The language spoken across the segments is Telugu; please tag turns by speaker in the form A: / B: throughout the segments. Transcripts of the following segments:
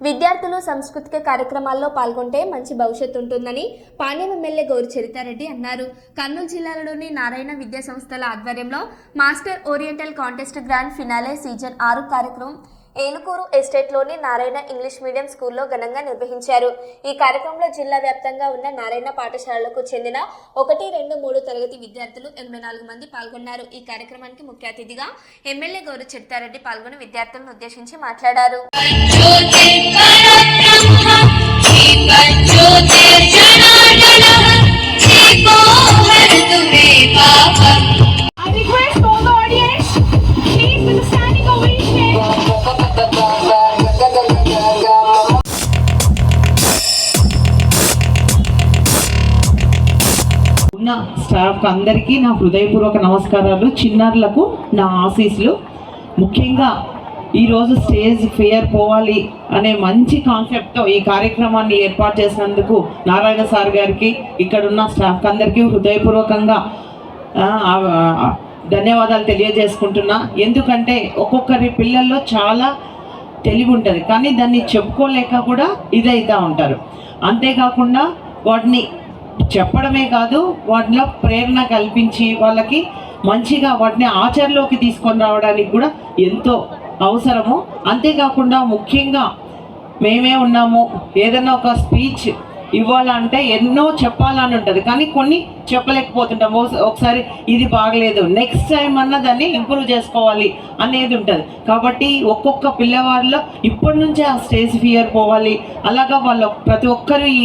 A: విద్యార్థులు సాంస్కృతిక కార్యక్రమాల్లో పాల్గొంటే మంచి భవిష్యత్తు ఉంటుందని పాణ్యం ఎమ్మెల్యే గౌరి చరితారెడ్డి అన్నారు. కర్నూలు జిల్లాలోని నారాయణ విద్యా సంస్థల ఆధ్వర్యంలో master oriental contest grand finale season ఆరు కార్యక్రమం ఏలుకూరు ఎస్టేట్లోని నారాయణ ఇంగ్లీష్ మీడియం స్కూల్లో ఘనంగా నిర్వహించారు. ఈ కార్యక్రమంలో జిల్లా వ్యాప్తంగా ఉన్న నారాయణ పాఠశాలలకు చెందిన ఒకటి రెండు మూడు తరగతి విద్యార్థులు ఎనభై నాలుగు మంది పాల్గొన్నారు. ఈ కార్యక్రమానికి ముఖ్య అతిథిగా ఎమ్మెల్యే గౌరి చిట్టారెడ్డి పాల్గొని విద్యార్థులను ఉద్దేశించి మాట్లాడారు.
B: ఉన్న స్టాఫ్ అందరికీ నా హృదయపూర్వక నమస్కారాలు. చిన్నారులకు నా ఆశీస్సులు. ముఖ్యంగా ఈరోజు స్టేజ్ ఫియర్ పోవాలి అనే మంచి కాన్సెప్ట్తో ఈ కార్యక్రమాన్ని ఏర్పాటు చేసినందుకు నారాయణ సార్ గారికి ఇక్కడున్న స్టాఫ్ అందరికీ హృదయపూర్వకంగా ధన్యవాదాలు తెలియజేసుకుంటున్నా. ఎందుకంటే ఒక్కొక్కరి పిల్లల్లో చాలా తెలివి ఉంటుంది. కానీ దాన్ని చెప్పుకోలేక కూడా ఇదైతా ఉంటారు. అంతేకాకుండా వాటిని చెప్పడమే కాదు వాటిలో ప్రేరణ కల్పించి వాళ్ళకి మంచిగా వాటిని ఆచరణలోకి తీసుకొని రావడానికి కూడా ఎంతో అవసరము. అంతేకాకుండా ముఖ్యంగా మేమే ఉన్నాము. ఏదైనా ఒక స్పీచ్ ఇవ్వాలంటే ఎన్నో చెప్పాలని ఉంటుంది. కానీ కొన్ని చెప్పలేకపోతుంటాం. ఒకసారి ఇది బాగలేదు నెక్స్ట్ టైం అన్న దాన్ని ఇంప్రూవ్ చేసుకోవాలి అనేది ఉంటుంది. కాబట్టి ఒక్కొక్క పిల్లవాడిలో ఇప్పటి నుంచే ఆ స్టేజ్ ఫియర్ పోవాలి. అలాగా వాళ్ళ ప్రతి ఒక్కరు ఈ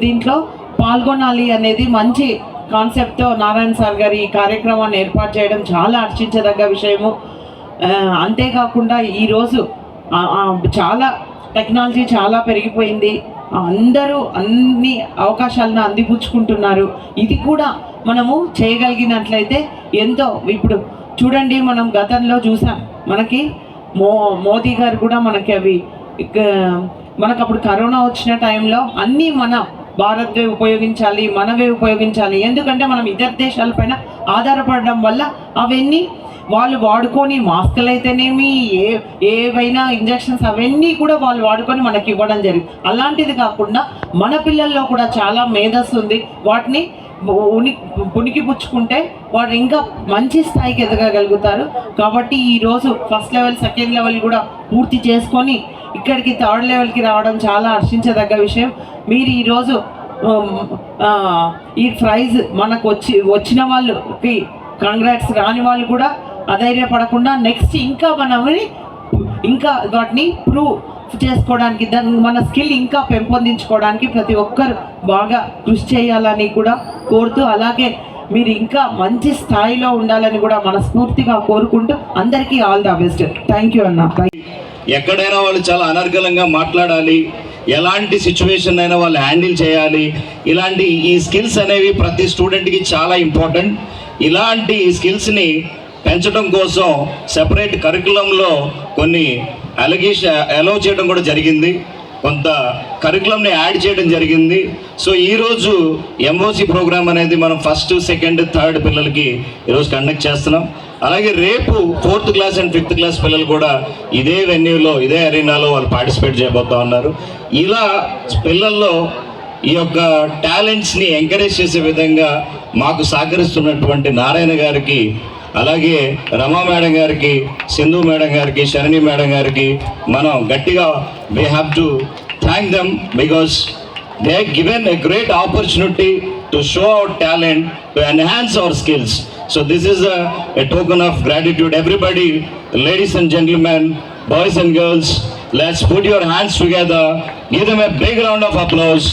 B: దీంట్లో పాల్గొనాలి అనేది మంచి కాన్సెప్ట్తో నారాయణ సార్ గారు ఈ కార్యక్రమాన్ని ఏర్పాటు చేయడం చాలా హర్షించదగ్గ విషయము. అంతేకాకుండా ఈరోజు చాలా టెక్నాలజీ చాలా పెరిగిపోయింది. అందరూ అన్ని అవకాశాలను అందిపుచ్చుకుంటున్నారు. ఇది కూడా మనము చేయగలిగినట్లయితే ఎంతో ఇప్పుడు చూడండి మనం గతంలో చూసాం మనకి మో మోదీ గారు కూడా మనకి అవి మనకు అప్పుడు కరోనా వచ్చిన టైంలో అన్నీ మన భారత్వే ఉపయోగించాలి మనవే ఉపయోగించాలి. ఎందుకంటే మనం ఇతర దేశాలపైన ఆధారపడడం వల్ల అవన్నీ వాళ్ళు వాడుకొని మాస్కులు అయితేనేమి ఏ ఏవైనా ఇంజెక్షన్స్ అవన్నీ కూడా వాళ్ళు వాడుకొని మనకి ఇవ్వడం జరిగింది. అలాంటిది కాకుండా మన పిల్లల్లో కూడా చాలా మేధస్సు ఉంది. వాటిని ఉని పునికి పుచ్చుకుంటే వాడు ఇంకా మంచి స్థాయికి ఎదగగలుగుతారు. కాబట్టి ఈరోజు ఫస్ట్ లెవెల్ సెకండ్ లెవెల్ కూడా పూర్తి చేసుకొని ఇక్కడికి థర్డ్ లెవెల్కి రావడం చాలా హర్షించదగ్గ విషయం. మీరు ఈరోజు ఈ ప్రైజ్ మనకు వచ్చి వచ్చిన వాళ్ళకి కాంగ్రాట్స్ రాని వాళ్ళు కూడా అధైర్యపడకుండా నెక్స్ట్ ఇంకా మనని ఇంకా వాటిని ప్రూవ్ చేసుకోవడానికి దాని మన స్కిల్ ఇంకా పెంపొందించుకోవడానికి ప్రతి ఒక్కరు బాగా కృషి చేయాలని కూడా కోరుతూ అలాగే మీరు ఇంకా మంచి స్థాయిలో ఉండాలని కూడా మనస్ఫూర్తిగా కోరుకుంటూ అందరికీ all the best. Thank you అన్న.
C: ఎక్కడైనా వాళ్ళు చాలా అనర్గళంగా మాట్లాడాలి ఎలాంటి సిచ్యువేషన్ అయినా వాళ్ళు హ్యాండిల్ చేయాలి. ఇలాంటి ఈ స్కిల్స్ అనేవి ప్రతి స్టూడెంట్కి చాలా ఇంపార్టెంట్ ఇలాంటి స్కిల్స్ని పెంచడం కోసం సెపరేట్ కరికులంలో కొన్ని అలగేషన్ అలౌ చేయడం కూడా జరిగింది. కొంత కరికులంని యాడ్ చేయడం జరిగింది. సో ఈరోజు ఎంఓసి ప్రోగ్రామ్ అనేది మనం ఫస్ట్ సెకండ్ థర్డ్ పిల్లలకి ఈరోజు కండక్ట్ చేస్తున్నాం. అలాగే రేపు fourth class and fifth class పిల్లలు కూడా ఇదే వెన్యూలో ఇదే అరీనాలో వాళ్ళు పార్టిసిపేట్ చేయబోతా ఉన్నారు. ఇలా పిల్లల్లో ఈ యొక్క టాలెంట్స్ని ఎంకరేజ్ చేసే విధంగా మాకు సహకరిస్తున్నటువంటి నారాయణ గారికి అలాగే రమా మేడం గారికి సింధు మేడం గారికి శరణి మేడం గారికి మనం గట్టిగా we have to thank them because they given a great opportunity to show our talent to enhance our skills so this is a token of gratitude everybody ladies and gentlemen boys and girls let's put your hands together give them a big round of applause